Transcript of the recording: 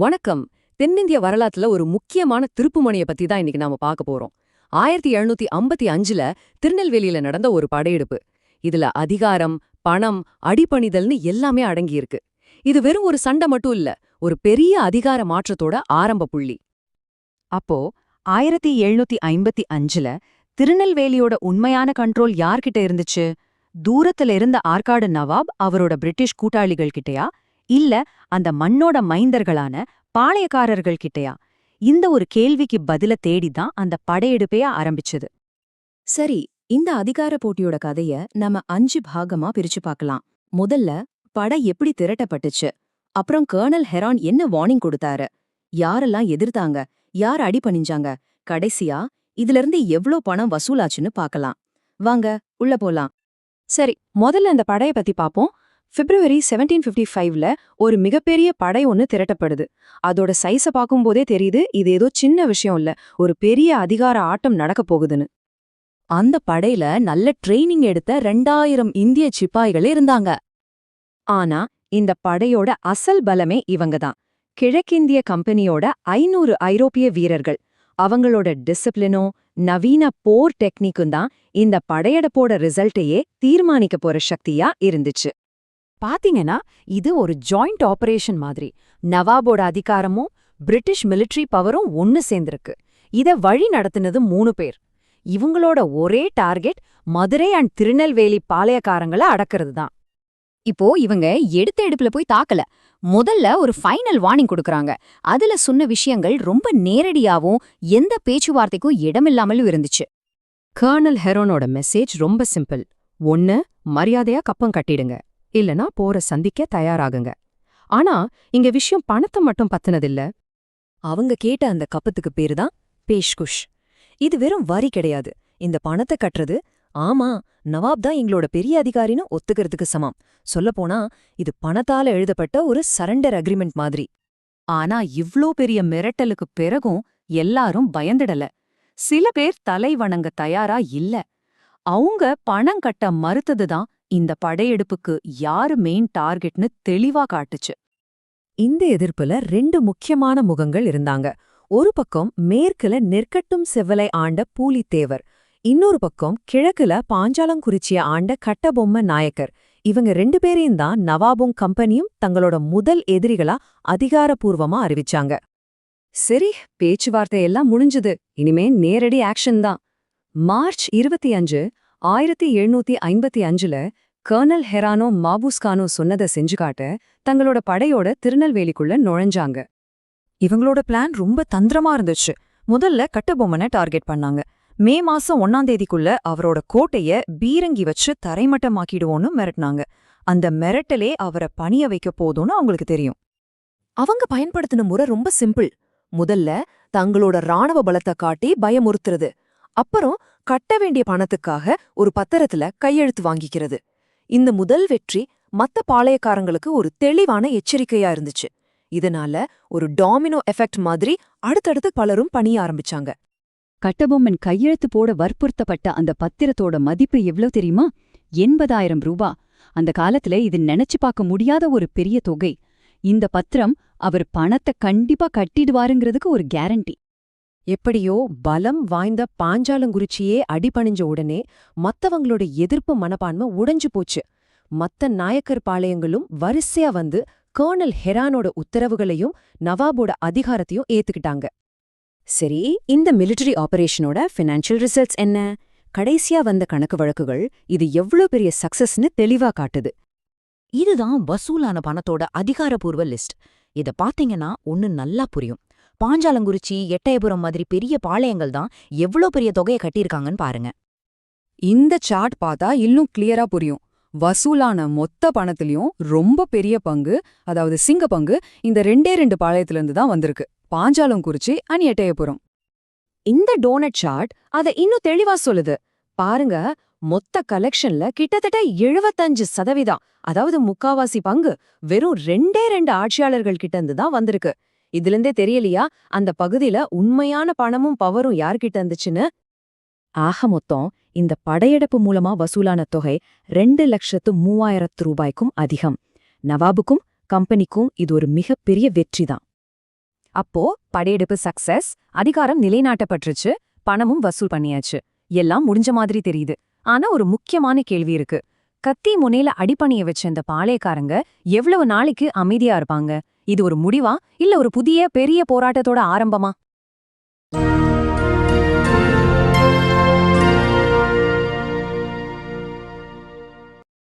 வணக்கம். தென்னிந்திய வரலாற்றுல ஒரு முக்கியமான திருப்புமணியை பத்தி தான் இன்னைக்கு நாம பார்க்க போறோம். ஆயிரத்தி எழுநூத்தி ஐம்பத்தி அஞ்சுல திருநெல்வேலியில நடந்த ஒரு படையெடுப்பு. இதுல அதிகாரம் பணம் அடிபணிதல்னு எல்லாமே அடங்கியிருக்கு. இது வெறும் ஒரு சண்டை மட்டும் இல்ல ஒரு பெரிய அதிகார மாற்றத்தோட ஆரம்ப புள்ளி. அப்போ ஆயிரத்தி எழுநூத்தி ஐம்பத்தி அஞ்சுல திருநெல்வேலியோட உண்மையான கண்ட்ரோல் யார்கிட்ட இருந்துச்சு? தூரத்துல இருந்த ஆற்காடு நவாப் அவரோட பிரிட்டிஷ் கூட்டாளிகள் கிட்டயா? இல்ல அந்த மண்ணோட மைந்தர்களான பாளையக்காரர்கள் கிட்டயா? இந்த ஒரு கேள்விக்கு பதில தேடிதான் அந்த படையெடுப்பைய ஆரம்பிச்சது. சரி இந்த அதிகார போட்டியோட கதைய நம்ம அஞ்சு பாகமா பிரிச்சு பார்க்கலாம் முதல்ல படை எப்படி திரட்டப்பட்டுச்சு? அப்புறம் கர்னல் ஹெரான் என்ன வார்னிங் கொடுத்தாரு? யாரெல்லாம் எதிர்த்தாங்க? யார் அடி பணிஞ்சாங்க? கடைசியா இதுல இருந்து எவ்ளோ பணம் வசூலாச்சுன்னு பார்க்கலாம் வாங்க உள்ள போலாம். சரி முதல்ல இந்த படைய பத்தி பாப்போம். பிப்ரவரி 1755 ஃபிஃப்டி ஃபைவ்ல ஒரு மிகப்பெரிய படை ஒன்னு திரட்டப்படுது. அதோட சைஸ பார்க்கும்போதே தெரியுது இது ஏதோ சின்ன விஷயம் இல்ல ஒரு பெரிய அதிகார ஆட்டம் நடக்க போகுதுன்னு. அந்த படையில நல்ல ட்ரெய்னிங் எடுத்த ரெண்டாயிரம் இந்திய சிப்பாய்கள் இருந்தாங்க. ஆனா இந்த படையோட அசல் பலமே இவங்க தான் கிழக்கிந்திய கம்பெனியோட ஐநூறு ஐரோப்பிய வீரர்கள். அவங்களோட டிசிப்ளினும் நவீன போர் டெக்னிக்கும் தான் இந்த படையெடுப்போட ரிசல்ட்டையே தீர்மானிக்க போற சக்தியா இருந்துச்சு. பாத்தீங்கன்னா இது ஒரு ஜாயிண்ட் ஆபரேஷன் மாதிரி. நவாபோட அதிகாரமும் பிரிட்டிஷ் மிலிட்டரி பவரும் ஒன்னு சேர்ந்திருக்கு. இத வழி நடத்தினது மூணு பேர். இவங்களோட ஒரே டார்கெட் மதுரை அண்ட் திருநெல்வேலி பாளையக்காரங்கள அடக்கிறது தான். இப்போ இவங்க எடுத்த எடுப்புல போய் தாக்கல. முதல்ல ஒரு ஃபைனல் வார்னிங் கொடுக்கறாங்க. அதுல சொன்ன விஷயங்கள் ரொம்ப நேரடியாவும் எந்த பேச்சுவார்த்தைக்கும் இடமில்லாமலும் இருந்துச்சு. கர்னல் ஹெரோனோட மெசேஜ் ரொம்ப சிம்பிள். ஒன்னு மரியாதையா கப்பம் கட்டிடுங்க. இல்லனா போற சந்திக்க தயாராகுங்க. ஆனா இங்க விஷயம் பணத்தை மட்டும் பத்தினதில்ல. அவங்க கேட்ட அந்த கப்பத்துக்கு பேரு தான் பேஷ்குஷ். இது வெறும் வரி கிடையாது. இந்த பணத்தை கட்டுறது ஆமா நவாப் தான் எங்களோட பெரிய அதிகாரின்னு ஒத்துக்கிறதுக்கு சமம். சொல்லப்போனா இது பணத்தால எழுதப்பட்ட ஒரு சரண்டர் அக்ரிமெண்ட் மாதிரி. ஆனா இவ்ளோ பெரிய மிரட்டலுக்கு பிறகும் எல்லாரும் பயந்துடல. சில பேர் தலை வணங்க தயாரா இல்ல. அவங்க பணம் கட்ட மறுத்ததுதான் இந்த படையெடுப்புக்கு யாரு மெயின் டார்கெட்னு தெளிவா காட்டுச்சு. இந்த எதிர்ப்புல ரெண்டு முக்கியமான முகங்கள் இருந்தாங்க. ஒரு பக்கம் மேற்குல நெற்கட்டும் செவ்வலை ஆண்ட பூலித்தேவர் இன்னொரு பக்கம் கிழக்குல பாஞ்சாலங்குறிச்சிய ஆண்ட கட்டபொம்ம நாயக்கர். இவங்க ரெண்டு பேரையும் தான் நவாபும் கம்பெனியும் தங்களோட முதல் எதிரிகளா அதிகாரப்பூர்வமா அறிவிச்சாங்க. சரி பேச்சுவார்த்தை எல்லாம் முடிஞ்சது. இனிமே நேரடி ஆக்ஷன் தான். மார்ச் இருபத்தி அஞ்சு ஆயிரத்தி எழுநூத்தி ஐம்பத்தி அஞ்சுல கர்னல் ஹெரானோ மாபூஸ்கானோ சொன்னதை செஞ்சு காட்ட தங்களோட படையோட திருநெல்வேலிக்குள்ள நுழைஞ்சாங்க. இவங்களோட பிளான் ரொம்ப தந்திரமா இருந்துச்சு. முதல்ல கட்டபொம்மனை டார்கெட் பண்ணாங்க. மே மாசம் ஒன்னாம் தேதிக்குள்ள அவரோட கோட்டைய பீரங்கி வச்சு தரைமட்டமாக்கிடுவோன்னு மிரட்டினாங்க. அந்த மிரட்டலே அவரை பணிய வைக்க போதும்னு அவங்களுக்கு தெரியும். அவங்க பயன்படுத்தின முறை ரொம்ப சிம்பிள் முதல்ல தங்களோட ராணுவ பலத்தை காட்டி பயமுறுத்துறது. அப்புறம் கட்ட வேண்டிய பணத்துக்காக ஒரு பத்திரத்துல கையெழுத்து வாங்கிக்கிறது. இந்த முதல் வெற்றி மத்த பாளையக்காரங்களுக்கு ஒரு தெளிவான எச்சரிக்கையா இருந்துச்சு. இதனால ஒரு டாமினோ எஃபெக்ட் மாதிரி அடுத்தடுத்து பலரும் பணிய ஆரம்பிச்சாங்க. கட்டபொம்மன் கையெழுத்து போட வற்புறுத்தப்பட்ட அந்த பத்திரத்தோட மதிப்பு எவ்ளோ தெரியுமா? எண்பதாயிரம் ரூபா. அந்த காலத்துல இது நினைச்சு பார்க்க முடியாத ஒரு பெரிய தொகை. இந்த பத்திரம் அவர் பணத்தை கண்டிப்பா கட்டிடுவாருங்கிறதுக்கு ஒரு கேரண்டி எப்படியோ பலம் வாய்ந்த பாஞ்சாலங்குறிச்சியே அடிபணிஞ்ச உடனே மத்தவங்களோட எதிர்ப்பு மனப்பான்மை உடைஞ்சு போச்சு. மத்த நாயக்கர் பாளையங்களும் வரிசையா வந்து கர்னல் ஹெரானோட உத்தரவுகளையும் நவாபோட அதிகாரத்தையும் ஏத்துக்கிட்டாங்க. சரி இந்த மிலிட்டரி ஆபரேஷனோட ஃபினான்ஷியல் ரிசல்ட்ஸ் என்ன? கடைசியா வந்த கணக்கு வழக்குகள் இது எவ்ளோ பெரிய சக்சஸ்னு தெளிவா காட்டுது. இதுதான் வசூலான பணத்தோட அதிகாரப்பூர்வ லிஸ்ட். இத பாத்தீங்கன்னா ஒன்னு நல்லா புரியும். பாஞ்சாலங்குறிச்சி எட்டயபுரம் மாதிரி பெரிய பாளையங்கள் தான் எவ்ளோ பெரிய தொகையை கட்டியிருக்காங்கன்னு பாருங்க. இந்த சார்ட் பார்த்தா இன்னும் கிளியரா புரியும். வசூலான மொத்த பணத்திலையும் ரொம்ப பெரிய பங்கு அதாவது சிங்க பங்கு இந்த ரெண்டே ரெண்டு பாளையத்திலிருந்து தான் வந்திருக்கு. பாஞ்சாலங்குறிச்சி அண்ட் எட்டயபுரம். இந்த டோனட் சார்ட் அத இன்னும் தெளிவா சொல்லுது. பாருங்க மொத்த கலெக்ஷன்ல கிட்டத்தட்ட எழுபத்தஞ்சு சதவீதம் அதாவது முக்காவாசி பங்கு வெறும் ரெண்டே ரெண்டு ஆட்சியாளர்கள் கிட்ட இருந்து தான் வந்திருக்கு. இதுல தெரியலையா? அந்த பகுதியில உண்மையான பணமும் பவரும் யார்கிட்ட இருந்துச்சுன்னு? ஆக மொத்தம் இந்த படையெடுப்பு மூலமா வசூலான தொகை ரெண்டு லட்சத்து மூவாயிரத்து ரூபாய்க்கும் அதிகம். நவாபுக்கும் கம்பெனிக்கும் இது ஒரு மிகப்பெரிய வெற்றிதான். அப்போ படையெடுப்பு சக்சஸ் அதிகாரம் நிலைநாட்டப்பட்டுருச்சு பணமும் வசூல் பண்ணியாச்சு. எல்லாம் முடிஞ்ச மாதிரி தெரியுது. ஆனா ஒரு முக்கியமான கேள்வி இருக்கு. கத்தி முனையில அடிப்பணிய வச்ச இந்த பாளையக்காரங்க எவ்வளவு நாளைக்கு அமைதியா இருப்பாங்க? இது ஒரு முடிவா? இல்ல ஒரு புதிய பெரிய போராட்டத்தோட ஆரம்பமா?